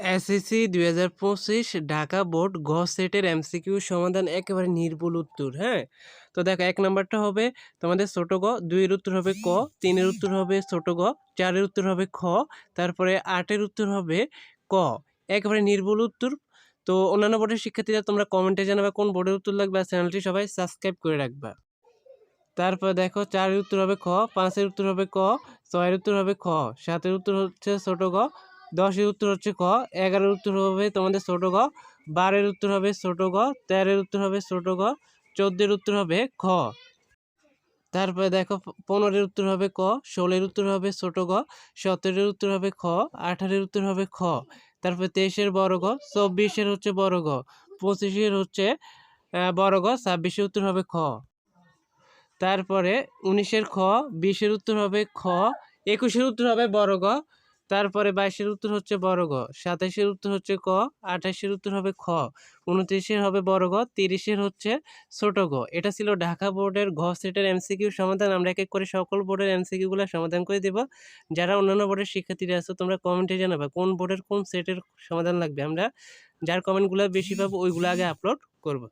SSC দুই হাজার পঁচিশ ঢাকা বোর্ড গ সেটের এমসিকিউ সমাধান একেবারে নির্ভুল উত্তর হ্যাঁ? তো দেখো, এক নম্বরটা হবে তোমাদের ছোট গ, দুইয়ের উত্তর হবে ক, তিনের উত্তর হবে ছোট গ, চারের উত্তর হবে খ, তারপরে আটের উত্তর হবে ক। একেবারে নির্ভুল উত্তর। তো অন্যান্য বোর্ডের শিক্ষার্থীরা তোমরা কমেন্টে জানাবে কোন বোর্ডের উত্তর লাগবে চ্যানেলটি সবাই সাবস্ক্রাইব করে রাখবা। তারপর দেখো, চারের উত্তর হবে খ, পাঁচের উত্তর হবে ক, ছয়ের উত্তর হবে খ, সাতের উত্তর হচ্ছে ছোট গ দশের উত্তর হচ্ছে ক এগারোর উত্তর হবে তোমাদের ছোট গ বারের উত্তর হবে ছোট গ তেরোর উত্তর হবে ছোট গ চোদ্দের উত্তর হবে খ তারপরে দেখো পনেরোর উত্তর হবে ক ষোলোর উত্তর হবে ছোট গ সতেরোর উত্তর হবে খ আঠারোর উত্তর হবে খ তারপরে তেইশের বড় গ চব্বিশের হচ্ছে বড় গ পঁচিশের হচ্ছে বড় গ ছাব্বিশের উত্তর হবে খ তারপরে উনিশের খ বিশের উত্তর হবে খ একুশের উত্তর হবে বড় গ তারপরে বাইশের উত্তর হচ্ছে বড় গ, সাতাশের উত্তর হচ্ছে ক, আঠাশের উত্তর হবে খ, উনত্রিশের হবে বড় গ, তিরিশের হচ্ছে ছোট গ। এটা ছিল ঢাকা বোর্ডের ঘ সেটের এমসিকিউ সমাধান। আমরা এক এক করে সকল বোর্ডের এমসিকিউগুলো সমাধান করে দেব। যারা অন্যান্য বোর্ডের শিক্ষার্থীরা আছো, তোমরা কমেন্টে জানাবা কোন বোর্ডের কোন সেটের সমাধান লাগবে। আমরা যার কমেন্টগুলো বেশি পাবো, ওইগুলো আগে আপলোড করব।